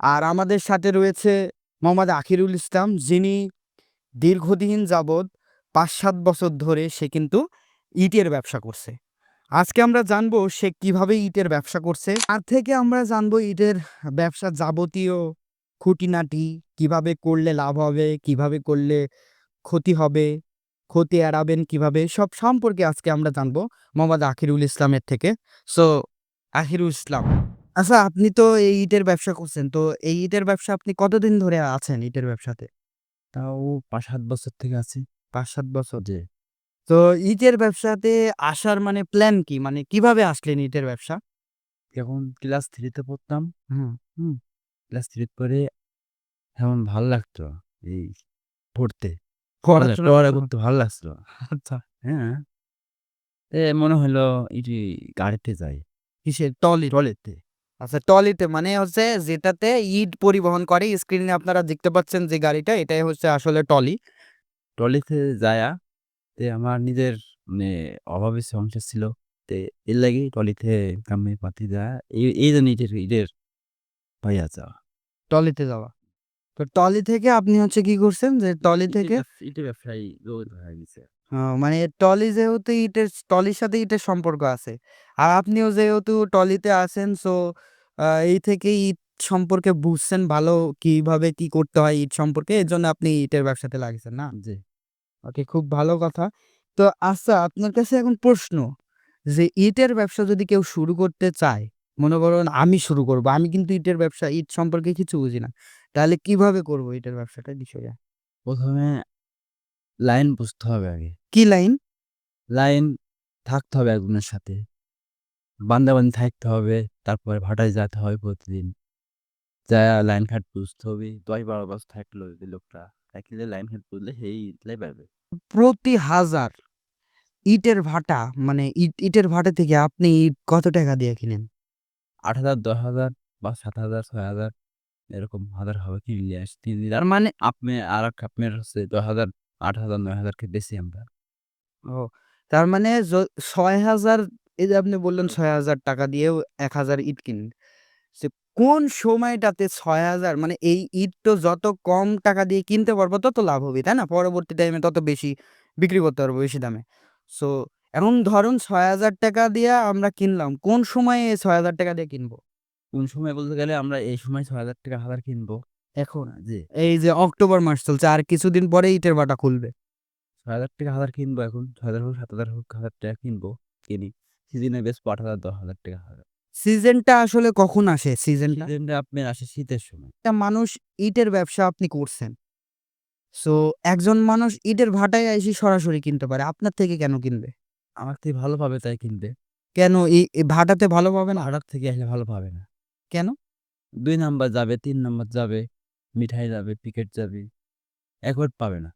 আর আমাদের সাথে রয়েছে মোহাম্মদ আখিরুল ইসলাম, যিনি দীর্ঘদিন যাবৎ পাঁচ সাত বছর ধরে সে কিন্তু ইটের ব্যবসা করছে। আজকে আমরা জানব সে কীভাবে ইটের ব্যবসা করছে। আর থেকে আমরা জানব ইটের ব্যবসা যাবতীয় খুঁটিনাটি, কীভাবে করলে লাভ হবে, কীভাবে করলে ক্ষতি হবে, ক্ষতি এড়াবেন কীভাবে, সব সম্পর্কে আজকে আমরা জানব মোহাম্মদ আখিরুল ইসলামের থেকে। সো আখিরুল ইসলাম। আচ্ছা আপনি তো এই ইটের ব্যবসা করছেন। তো এই ইটের ব্যবসা আপনি কতদিন ধরে আছেন ইটের ব্যবসাতে? তাও পাঁচ সাত বছর থেকে আছি। পাঁচ সাত বছর। যে তো ইটের ব্যবসাতে আসার মানে প্ল্যান কি? মানে কীভাবে আসলেন ইটের ব্যবসা? যখন ক্লাস থ্রিতে পড়তাম হুম। ক্লাস থ্রি পরে এমন ভালো লাগতো এই পড়তে। পড়াশোনা পড়া করতে? ভালো লাগতো আচ্ছা হ্যাঁ। এ মনে হলো এটি গাড়িতে যাই। কিসের? টলি টলিতে আচ্ছা টলিতে মানে হচ্ছে যেটাতে ইট পরিবহন করে স্ক্রিনে আপনারা দেখতে পাচ্ছেন যে গাড়িটা এটাই হচ্ছে আসলে টলি ট্রলিতে যায়া তে আমার নিজের মানে অভাবের সংসার ছিল তে এর লাগে ট্রলিতে কামে পাতি দেয়া এই জন্য ইটের ইটের পাইয়া যাওয়া। টলিতে যাওয়া। তো টলি থেকে আপনি হচ্ছে কি করছেন যে টলি থেকে ইটের ব্যবসায়ী হয়ে গেছে। মানে টলি যেহেতু ইটের টলির সাথে ইটের সম্পর্ক আছে আর আপনিও যেহেতু টলিতে আছেন সো এই থেকে ইট সম্পর্কে বুঝছেন ভালো কীভাবে কি করতে হয় ইট সম্পর্কে এর জন্য আপনি ইটের ব্যবসাতে লাগছেন না? জি। ওকে খুব ভালো কথা। তো আচ্ছা আপনার কাছে এখন প্রশ্ন যে ইটের ব্যবসা যদি কেউ শুরু করতে চায় মনে করুন আমি শুরু করব আমি কিন্তু ইটের ব্যবসা ইট সম্পর্কে কিছু বুঝি না তাহলে কীভাবে করব ইটের ব্যবসাটা বিষয়ে? প্রথমে লাইন বুঝতে হবে আগে। কি লাইন? লাইন থাকতে হবে একজনের সাথে। বান্দাবান্দি থাকতে হবে। তারপরে ভাটায় যেতে হবে প্রতিদিন। যা লাইন খাট বুঝতে হবে দশ বারো বছর থাকল যদি লোকটা। থাকলে লাইন খাট বুঝলে সেই ইটলাই পারবে। প্রতি হাজার ইটের ভাটা মানে ইট ইটের ভাটা থেকে আপনি ইট কত টাকা দিয়ে কিনেন? আট হাজার দশ হাজার বা সাত হাজার ছয় হাজার এরকম হাজার হবে আসে তিন দিন। তার মানে আপনি আর এক আপনার হচ্ছে দশ হাজার আট হাজার নয় হাজারকে বেশি আমরা। ও তার মানে ছয় হাজার এই যে আপনি বললেন ছয় হাজার টাকা দিয়েও এক হাজার ইট কিনেন সে কোন সময়টাতে ছয় হাজার মানে এই ইট তো যত কম টাকা দিয়ে কিনতে পারব তত লাভ হবে তাই না? পরবর্তী টাইমে তত বেশি বিক্রি করতে পারব বেশি দামে। সো এখন ধরুন ছয় হাজার টাকা দিয়ে আমরা কিনলাম কোন সময়ে এই ছয় হাজার টাকা দিয়ে কিনবো? কোন সময় বলতে গেলে আমরা এই সময় ছয় হাজার টাকা হাজার কিনবো। এখন? যে এই যে অক্টোবর মাস চলছে আর কিছুদিন পরে ইটের বাটা খুলবে। ছয় হাজার টাকা হাজার কিনবো এখন। ছয় হাজার হোক সাত হাজার হোক হাজার টাকা কিনবো কিনি। সিজনে বেশ আট হাজার দশ হাজার টাকা হাজার সিজনটা আসলে কখন আসে? সিজনটা? সিজনটা আপনার আসে শীতের সময়। একটা মানুষ ইটের ব্যবসা আপনি করছেন। সো একজন মানুষ ইটের ভাটায় এসে সরাসরি কিনতে পারে। আপনার থেকে কেন কিনবে? আমার থেকে ভালো পাবে তাই কিনবে। কেন? এই এই ভাটাতে ভালো পাবে না? ভাড়ার থেকে আসলে ভালো পাবে না। কেন? দুই নাম্বার যাবে তিন নাম্বার যাবে মিঠাই যাবে পিকেট যাবে একবার পাবে না।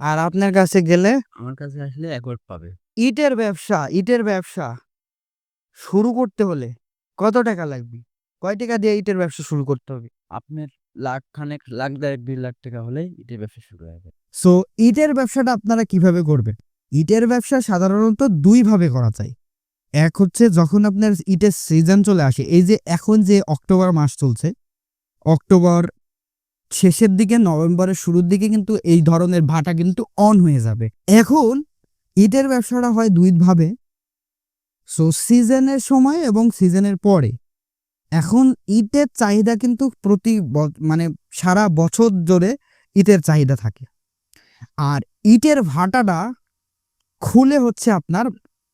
আর আপনার কাছে গেলে? আমার কাছে আসলে একবার পাবে। ইটের ব্যবসা ইটের ব্যবসা। শুরু করতে হলে কত টাকা লাগবে? কয় টাকা দিয়ে ইটের ব্যবসা শুরু করতে হবে? আপনার লাখ খানেক লাখ দেড় দুই লাখ টাকা হলে ইটের ব্যবসা শুরু যাবে। সো ইটের ব্যবসাটা আপনারা কীভাবে করবেন? ইটের ব্যবসা সাধারণত দুইভাবে করা যায়। এক হচ্ছে যখন আপনার ইটের সিজন চলে আসে এই যে এখন যে অক্টোবর মাস চলছে অক্টোবর শেষের দিকে নভেম্বরের শুরুর দিকে কিন্তু এই ধরনের ভাটা কিন্তু অন হয়ে যাবে। এখন ইটের ব্যবসাটা হয় দুইভাবে সো সিজনের সময় এবং সিজনের পরে। এখন ইটের চাহিদা কিন্তু প্রতি মানে সারা বছর জুড়ে ইটের চাহিদা থাকে। আর ইটের ভাটাটা খুলে হচ্ছে আপনার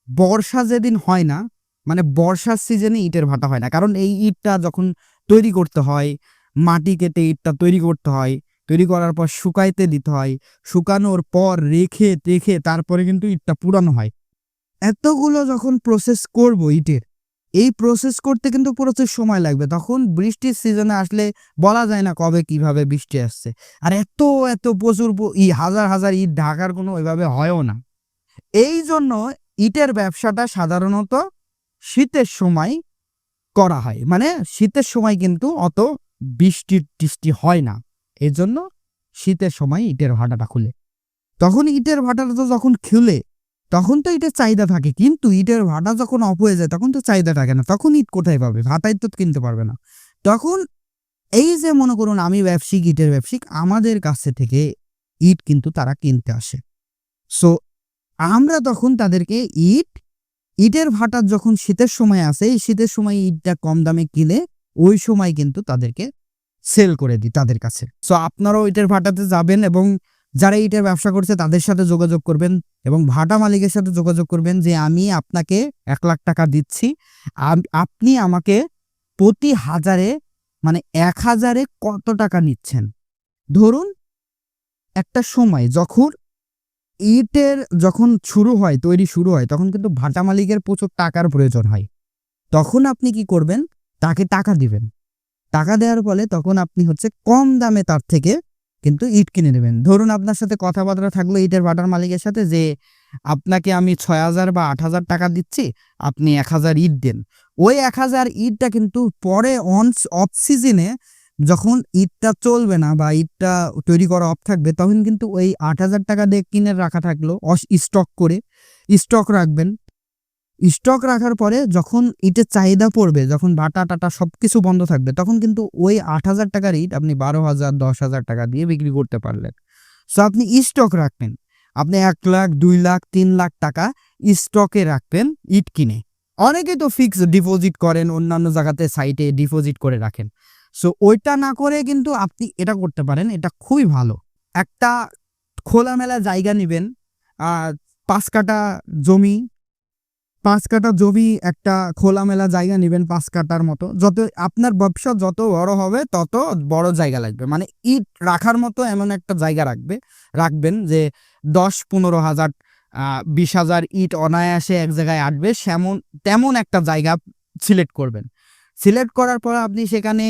বর্ষা যেদিন হয় না মানে বর্ষার সিজনে ইটের ভাটা হয় না। কারণ এই ইটটা যখন তৈরি করতে হয়, মাটি কেটে ইটটা তৈরি করতে হয় তৈরি করার পর শুকাইতে দিতে হয়। শুকানোর পর রেখে রেখে তারপরে কিন্তু ইটটা পুরানো হয়। এতগুলো যখন প্রসেস করব ইটের, এই প্রসেস করতে কিন্তু প্রচুর সময় লাগবে। তখন বৃষ্টির সিজনে আসলে বলা যায় না কবে কীভাবে বৃষ্টি আসছে। আর এত এত প্রচুর ই হাজার হাজার ইট ঢাকার কোনো ওইভাবে হয়ও না। এই জন্য ইটের ব্যবসাটা সাধারণত শীতের সময় করা হয়। মানে শীতের সময় কিন্তু অত বৃষ্টির টিষ্টি হয় না। এই জন্য শীতের সময় ইটের ভাটাটা খুলে। তখন ইটের ভাটাটা তো যখন খুলে, তখন তো ইটের চাহিদা থাকে। কিন্তু ইটের ভাটা যখন অফ হয়ে যায়, তখন তো চাহিদা থাকে না। তখন ইট কোথায় পাবে? ভাটায় তো কিনতে পারবে না। তখন এই যে মনে করুন, আমি ব্যবসায়িক, ইটের ব্যবসায়িক, আমাদের কাছে থেকে ইট কিন্তু তারা কিনতে আসে। সো আমরা তখন তাদেরকে ইট, ইটের ভাটার যখন শীতের সময় আসে, এই শীতের সময় ইটটা কম দামে কিনে, ওই সময় কিন্তু তাদেরকে সেল করে দিই তাদের কাছে। সো আপনারাও ইটের ভাটাতে যাবেন এবং যারা ইটের ব্যবসা করছে তাদের সাথে যোগাযোগ করবেন এবং ভাটা মালিকের সাথে যোগাযোগ করবেন যে, আমি আপনাকে এক লাখ টাকা দিচ্ছি। আপনি আমাকে প্রতি হাজারে মানে এক হাজারে কত টাকা নিচ্ছেন? ধরুন একটা সময় যখন ইটের যখন শুরু হয়, তৈরি শুরু হয়, তখন কিন্তু ভাটা মালিকের প্রচুর টাকার প্রয়োজন হয়। তখন আপনি কি করবেন? তাকে টাকা দিবেন। টাকা দেওয়ার ফলে তখন আপনি হচ্ছে কম দামে তার থেকে কিন্তু ইট কিনে নেবেন। ধরুন আপনার সাথে কথাবার্তা থাকল ইটের ভাটার মালিকের সাথে যে, আপনাকে আমি ছয় হাজার বা আট হাজার টাকা দিচ্ছি, আপনি এক হাজার ইট দেন। ওই এক হাজার ইটটা কিন্তু পরে অন, অফ সিজনে যখন ইটটা চলবে না বা ইটটা তৈরি করা অফ থাকবে, তখন কিন্তু ওই আট হাজার টাকা দিয়ে কিনে রাখা থাকল স্টক করে, স্টক রাখবেন। স্টক রাখার পরে যখন ইটের চাহিদা পড়বে, যখন বাটা টাটা সব কিছু বন্ধ থাকবে, তখন কিন্তু ওই আট হাজার টাকার ইট আপনি বারো হাজার, দশ হাজার টাকা দিয়ে বিক্রি করতে পারলেন। সো আপনি স্টক রাখবেন। আপনি এক লাখ, দুই লাখ, তিন লাখ টাকা স্টকে রাখবেন ইট কিনে। অনেকে তো ফিক্স ডিপোজিট করেন, অন্যান্য জায়গাতে সাইটে ডিপোজিট করে রাখেন। সো ওইটা না করে কিন্তু আপনি এটা করতে পারেন, এটা খুবই ভালো। একটা খোলামেলা জায়গা নেবেন পাঁচ কাটা জমি পাঁচ কাটা জমি একটা খোলামেলা জায়গা নেবেন পাঁচ কাটার মতো। যত আপনার ব্যবসা যত বড় হবে, তত বড় জায়গা লাগবে। মানে ইট রাখার মতো এমন একটা জায়গা রাখবে, রাখবেন যে দশ, পনেরো হাজার বিশ হাজার ইট অনায়াসে এক জায়গায় আটবে, সেমন, তেমন একটা জায়গা সিলেক্ট করবেন। সিলেক্ট করার পর আপনি সেখানে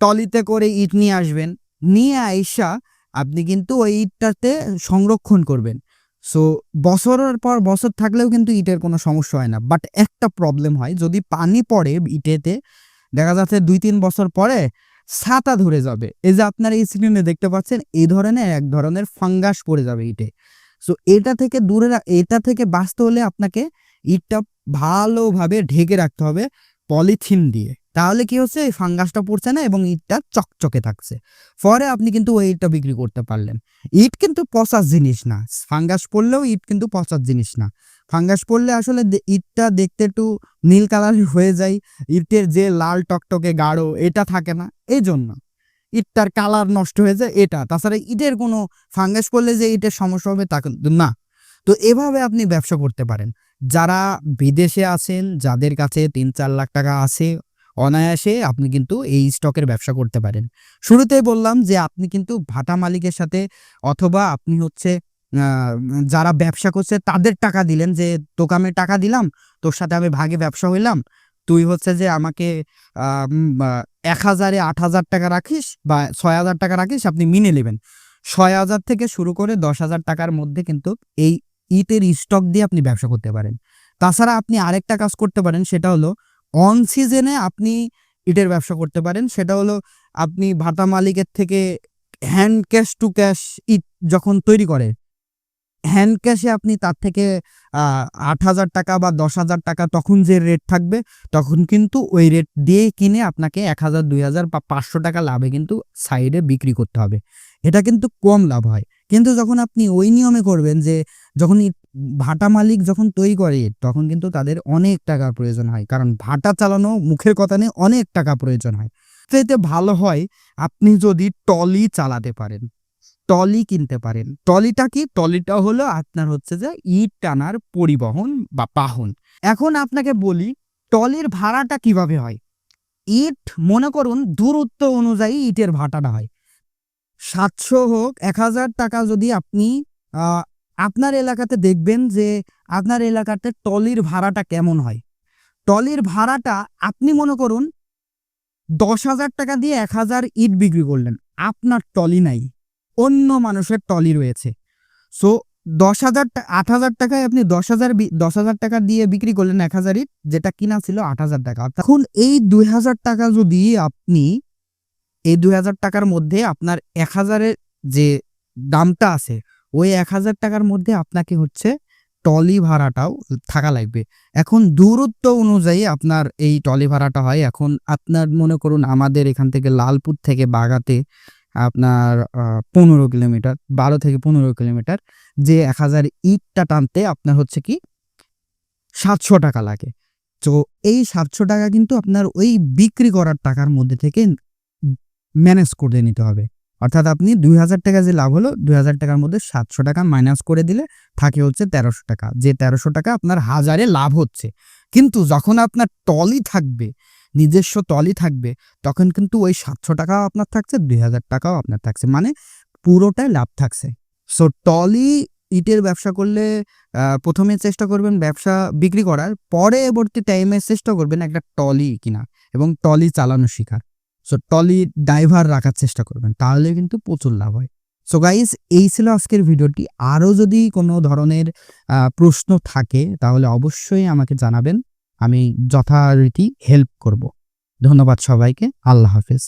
টলিতে করে ইট নিয়ে আসবেন। নিয়ে আইসা আপনি কিন্তু ওই ইটটাতে সংরক্ষণ করবেন। সো বছরের পর বছর থাকলেও কিন্তু ইটের কোনো সমস্যা হয় না। বাট একটা প্রবলেম হয়, যদি পানি পড়ে ইটেতে, দেখা যাচ্ছে দুই তিন বছর পরে ছাতা ধরে যাবে। এই যে আপনারা এই স্ক্রিনে দেখতে পাচ্ছেন এই ধরনের এক ধরনের ফাঙ্গাস পড়ে যাবে ইটে। সো এটা থেকে দূরে এটা থেকে বাঁচতে হলে আপনাকে ইটটা ভালোভাবে ঢেকে রাখতে হবে পলিথিন দিয়ে। তাহলে কি হচ্ছে? এই ফাঙ্গাসটা পড়ছে না এবং ইটটা চকচকে থাকছে। পরে আপনি কিন্তু ওই ইটটা বিক্রি করতে পারলেন। ইট কিন্তু পচার জিনিস না। ফাঙ্গাস পড়লেও ইট কিন্তু পচার জিনিস না। ফাঙ্গাস পড়লে আসলে ইটটা দেখতে একটু নীল কালার হয়ে যায়। ইটের যে লাল টকটকে গাঢ়, এটা থাকে না। এই জন্য ইটটার কালার নষ্ট হয়ে যায় এটা। তাছাড়া ইটের কোনো ফাঙ্গাস পড়লে যে ইটের সমস্যা হবে তা না। তো এভাবে আপনি ব্যবসা করতে পারেন। যারা বিদেশে আছেন, যাদের কাছে তিন চার লাখ টাকা আছে অনায়াসে আপনি কিন্তু এই স্টকের ব্যবসা করতে পারেন। শুরুতেই বললাম যে আপনি কিন্তু ভাটা মালিকের সাথে অথবা আপনি হচ্ছে যারা ব্যবসা করছে তাদের টাকা দিলেন যে তোকে আমি টাকা দিলাম, তোর সাথে আমি ভাগে ব্যবসা হইলাম, তুই হচ্ছে যে আমাকে এক হাজারে আট হাজার টাকা রাখিস বা ছয় হাজার টাকা রাখিস, আপনি মিনে নেবেন। ছয় হাজার থেকে শুরু করে দশ হাজার টাকার মধ্যে কিন্তু এই ইটের স্টক দিয়ে আপনি ব্যবসা করতে পারেন। তাছাড়া আপনি আরেকটা কাজ করতে পারেন, সেটা হলো অন সিজনে আপনি ইটের ব্যবসা করতে পারেন। সেটা হলো আপনি ভাটা মালিকের থেকে হ্যান্ড ক্যাশ টু ক্যাশ ইট যখন তৈরি করে হ্যান্ড ক্যাশে আপনি তার থেকে আট হাজার টাকা বা দশ হাজার টাকা তখন যে রেট থাকবে, তখন কিন্তু ওই রেট দিয়ে কিনে আপনাকে এক হাজার, দুই হাজার বা পাঁচশো টাকা লাভে কিন্তু সাইডে বিক্রি করতে হবে। এটা কিন্তু কম লাভ হয়। কিন্তু যখন আপনি ওই নিয়মে করবেন যে যখন ইট- ভাটা মালিক যখন তৈরি করে, তখন কিন্তু তাদের অনেক টাকার প্রয়োজন হয়। কারণ ভাটা চালানো মুখের কথা নেই অনেক টাকা প্রয়োজন হয়। এতে ভালো হয়, আপনি যদি টলি চালাতে পারেন টলি কিনতে পারেন। টলিটা কি? টলিটা হলো আপনার হচ্ছে যে ইট টানার পরিবহন বা বাহন। এখন আপনাকে বলি টলির ভাড়াটা কীভাবে হয়? ইট, মনে করুন, দূরত্ব অনুযায়ী ইটের ভাড়াটা হয়। সাতশো হোক, এক হাজার টাকা যদি আপনি আপনার এলাকাতে দেখবেন যে আপনার এলাকাতে টলির ভাড়াটা কেমন হয়? টলির ভাড়াটা আপনি মনে করুন দশ হাজার টাকা দিয়ে এক হাজার ইট বিক্রি করলেন। আপনার টলি নাই। অন্য মানুষের টলি রয়েছে। সো দশ হাজার আট হাজার টাকায় আপনি দশ হাজার দশ হাজার টাকা দিয়ে বিক্রি করলেন এক হাজার ইট, যেটা কিনা ছিল আট হাজার টাকা। তখন এই দুই হাজার টাকা যদি আপনি এই দুই হাজার টাকার মধ্যে আপনার এক হাজারের যে দামটা আছে ওই এক হাজার টাকার মধ্যে আপনাকে হচ্ছে টলি ভাড়াটাও থাকা লাগবে। এখন দূরত্ব অনুযায়ী আপনার এই টলি ভাড়াটা হয়। এখন আপনার মনে করুন আমাদের এখান থেকে লালপুর থেকে বাগাতে আপনার পনেরো কিলোমিটার, বারো থেকে পনেরো কিলোমিটার, যে এক হাজার ইটটা টানতে আপনার হচ্ছে কি সাতশো টাকা লাগে। তো এই সাতশো টাকা কিন্তু আপনার ওই বিক্রি করার টাকার মধ্যে থেকে ম্যানেজ করে নিতে হবে। অর্থাৎ আপনি দুই হাজার টাকা যে লাভ হলো, দুই হাজার টাকার মধ্যে সাতশো টাকা মাইনাস করে দিলে থাকে হচ্ছে তেরোশো টাকা। যে তেরোশো টাকা আপনার হাজারে লাভ হচ্ছে। কিন্তু যখন আপনার টলি থাকবে, নিজস্ব টলি থাকবে, তখন কিন্তু ওই সাতশো টাকাও আপনার থাকছে, দুই হাজার টাকাও আপনার থাকছে। মানে পুরোটাই লাভ থাকছে। সো টলি ইটের ব্যবসা করলে প্রথমে চেষ্টা করবেন ব্যবসা বিক্রি করার, পরে পরবর্তী টাইমে চেষ্টা করবেন একটা টলি কিনা এবং টলি চালানো শেখার সো টলি ড্রাইভার রাখার চেষ্টা করবেন, তাহলে কিন্তু প্রচুর লাভ হয়। সো গাইজ এই ছিল আজকের ভিডিওটি। আরও যদি কোনো ধরনের প্রশ্ন থাকে, তাহলে অবশ্যই আমাকে জানাবেন। আমি যথারীতি হেল্প করব। ধন্যবাদ সবাইকে। আল্লাহ হাফেজ।